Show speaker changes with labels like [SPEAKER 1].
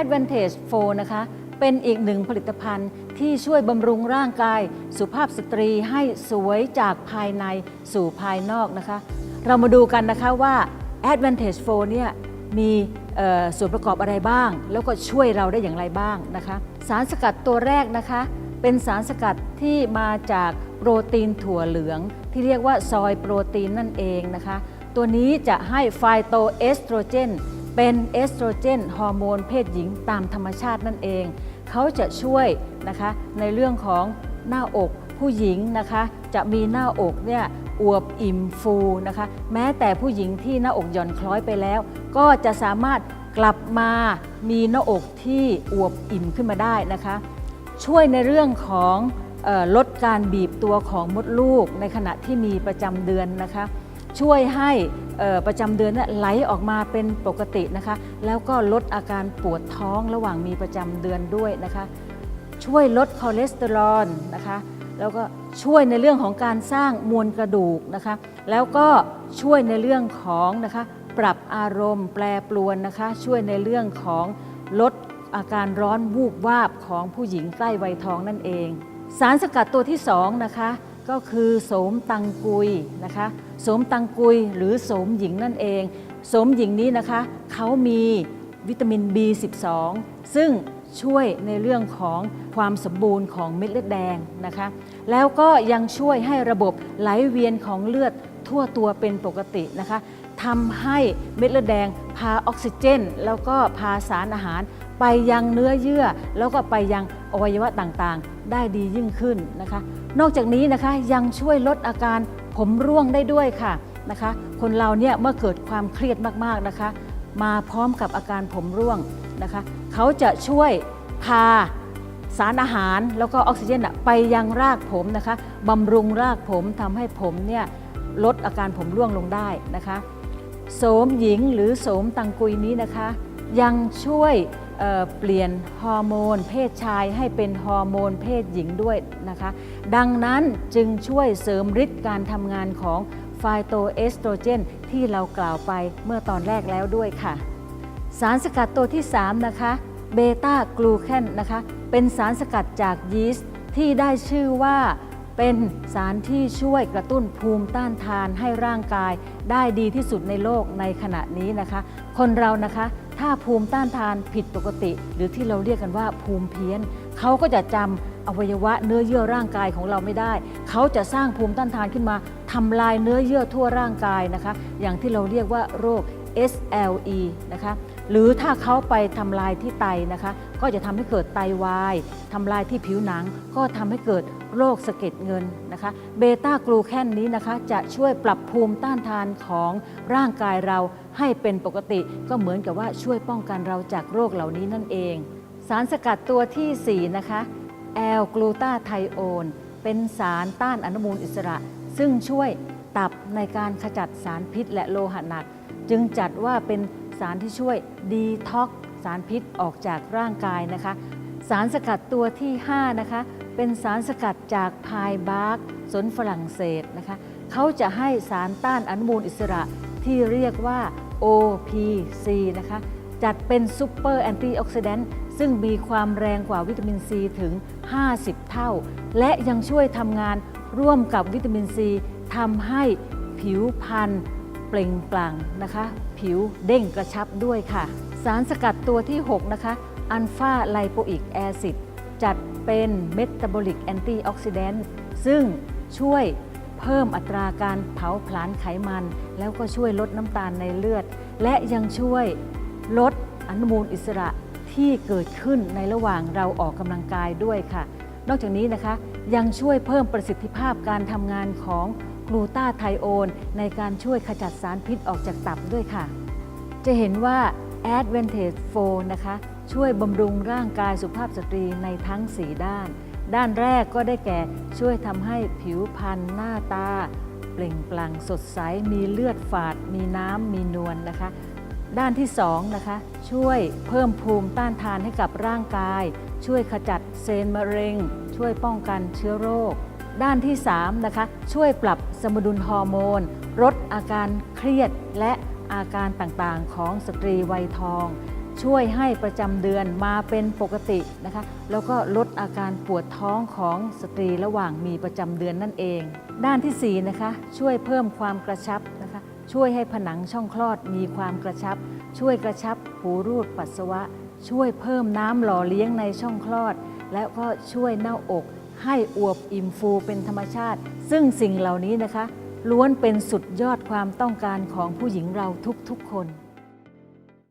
[SPEAKER 1] Advantage 4 นะคะ เป็นอีกหนึ่งผลิตภัณฑ์ที่ช่วยบำรุงร่างกาย สุภาพสตรีให้สวยจากภายในสู่ภายนอกนะคะ เรามาดูกันนะคะว่า Advantage 4 เนี่ยมีส่วนประกอบอะไรบ้าง แล้วก็ช่วยเราได้อย่างไรบ้างนะคะ สารสกัดตัวแรกนะคะ เป็นสารสกัดที่มาจากโปรตีนถั่วเหลือง ที่เรียกว่าซอยโปรตีนนั่นเองนะคะ ตัวนี้จะให้ไฟโตเอสโตรเจน เป็นเอสโตรเจนฮอร์โมนเพศหญิงตามธรรมชาตินั่นเอง เขาจะช่วยนะคะในเรื่องของหน้าอกผู้หญิงนะคะจะมีหน้าอกเนี่ยอวบอิ่มฟูนะคะแม้แต่ผู้หญิงที่หน้าอกหย่อนคล้อยไปแล้ว ก็จะสามารถกลับมามีหน้าอกที่อวบอิ่มขึ้นมาได้นะคะ ช่วยในเรื่องของออลดการบีบตัวของมดลูกในขณะที่มีประจำเดือนนะคะ ช่วยให้ประจำเดือนเนี่ยไหลออกมาเป็นปกตินะคะ แล้วก็ลดอาการปวดท้องระหว่างมีประจำเดือนด้วยนะคะ ช่วยลดคอเลสเตอรอลนะคะ แล้วก็ช่วยในเรื่องของการสร้างมวลกระดูกนะคะ แล้วก็ช่วยในเรื่องของนะคะปรับอารมณ์แปรปรวนนะคะ ช่วยในเรื่องของลดอาการร้อนวูบวาบของผู้หญิงใกล้วัยทองนั่นเอง สารสกัดตัวที่สองนะคะ ก็คือโสมตังกุยนะคะโสมตังกุยหรือโสมหญิงนั่นเองโสมหญิงนี้นะคะเขามีวิตามิน B12 ซึ่งช่วยในเรื่องของความสมบูรณ์ของเม็ดเลือดแดงนะคะแล้วก็ยังช่วยให้ระบบไหลเวียนของเลือดทั่วตัวเป็นปกตินะคะทำให้เม็ดเลือดแดงพาออกซิเจน แล้วก็พาสารอาหาร ไปยังเนื้อเยื่อ แล้วก็ไปยังอวัยวะต่างๆ ได้ดียิ่งขึ้นนะคะ นอกจากนี้นะคะยังช่วยลดอาการผมร่วงได้ด้วยค่ะนะคะ คนเราเนี่ยเมื่อเกิดความเครียดมากๆนะคะ มาพร้อมกับอาการผมร่วงนะคะ เขาจะช่วยพาสารอาหารแล้วก็ออกซิเจนอะไปยังรากผมนะคะบำรุงรากผมทำให้ผมเนี่ยลดอาการผมร่วงลงได้นะคะโสมหญิงหรือโสมตังกุยนี้นะคะ ยังช่วย เปลี่ยนฮอร์โมน เพศชายให้เป็นฮอร์โมนเพศหญิงด้วยนะคะ ดังนั้นจึงช่วยเสริมฤทธิ์การทำงานของไฟโตเอสโตรเจนที่เรากล่าวไปเมื่อตอนแรกแล้วด้วยค่ะ สารสกัดตัวที่ 3 นะคะเบต้ากลูแคนนะคะ เป็นสารสกัดจากยีสต์ที่ได้ชื่อว่า เป็นสารที่ช่วยกระตุ้นภูมิต้านทานให้ร่างกาย ได้ดีที่สุดในโลกในขณะนี้นะคะ คนเรานะคะถ้าภูมิต้านทานผิดปกติ หรือที่เราเรียกกันว่าภูมิเพี้ยนเขาก็จะจำอวัยวะเนื้อเยื่อร่างกายของเราไม่ได้ เขาจะสร้างภูมิต้านทานขึ้นมาทำลายเนื้อเยื่อทั่วร่างกายนะคะ อย่างที่เราเรียกว่าโรค SLE นะคะหรือถ้าเขาไปทำลายที่ไตนะคะ ก็จะทำให้เกิดไตวายทำลายที่ผิวหนัง ก็ทำให้เกิด โรคสะเก็ดเงินนะคะเบต้ากลูแคนนี้นะคะจะช่วยปรับภูมิต้านทานของร่างกายเราให้เป็นปกติ ก็เหมือนกับว่าช่วยป้องกันเราจากโรคเหล่านี้นั่นเอง สารสกัดตัวทีสี่ 4 นะคะแอลกลูตาไทโอนเป็นสารต้านอนุมูลอิสระ ซึ่งช่วยตับในการขจัดสารพิษและโลหะหนัก จึงจัดว่าเป็นสารที่ช่วยดีท็อกสารพิษออกจากร่างกายนะคะ สารสกัดตัวที่ 5 นะคะ เป็นสารสกัดจากพายบาร์กสนฝรั่งเศสนะคะเขาจะให้สารต้านอนุมูลอิสระที่เรียกว่า OPC นะคะจัดเป็นซูเปอร์แอนตี้ออกซิแดนต์ซึ่งมีความแรงกว่าวิตามินซีถึง 50 เท่า และยังช่วยทำงานร่วมกับวิตามินซีทำให้ผิวพรรณเปล่งปลั่งนะคะ ผิวเด้งกระชับด้วยค่ะ สารสกัดตัวที่ 6 นะคะ อัลฟาไลโปอิกแอซิดจัด เป็นเมตาบอลิกแอนตี้ออกซิแดนต์ซึ่งช่วยเพิ่มอัตราการเผาผลาญไขมัน แล้วก็ช่วยลดน้ำตาลในเลือด และยังช่วยลดอนุมูลอิสระที่เกิดขึ้นในระหว่างเราออกกำลังกายด้วยค่ะ นอกจากนี้นะคะยังช่วยเพิ่มประสิทธิภาพการทำงานของกลูตาไทโอนในการช่วยขจัดสารพิษออกจากตับด้วยค่ะ จะเห็นว่า Advantage 4นะคะ ช่วยบำรุงร่างกายสุภาพสตรีในทั้ง 4 ด้าน ด้านแรกก็ได้แก่ช่วยทำให้ผิวพรรณหน้าตา เปล่งปลั่งสดใส มีเลือดฝาด มีน้ำมีนวลนนะคะ ด้านที่2นะคะช่วยเพิ่มภูมิต้านทานให้กับร่างกาย ช่วยขจัดเซลล์มะเร็ง ช่วยป้องกันเชื้อโรค ด้านที่3นะคะช่วยปรับสมดุลฮอร์โมนลดอาการเครียดและอาการต่างๆ ของสตรีวัยทอง ช่วยให้ประจำเดือนมาเป็นปกตินะคะแล้วก็ลดอาการปวดท้องของสตรีระหว่างมีประจำเดือนนั่นเอง ด้านที่4นะคะช่วยเพิ่มความกระชับนะคะช่วยให้ผนังช่องคลอดมีความกระชับ ช่วยกระชับหูรูดปัสสาวะ ช่วยเพิ่มน้ำหล่อเลี้ยงในช่องคลอด และก็ช่วยหน้าอก ให้อวบอิ่มฟูเป็นธรรมชาติ ซึ่งสิ่งเหล่านี้นะคะล้วนเป็นสุดยอดความต้องการของผู้หญิงเราทุกๆคน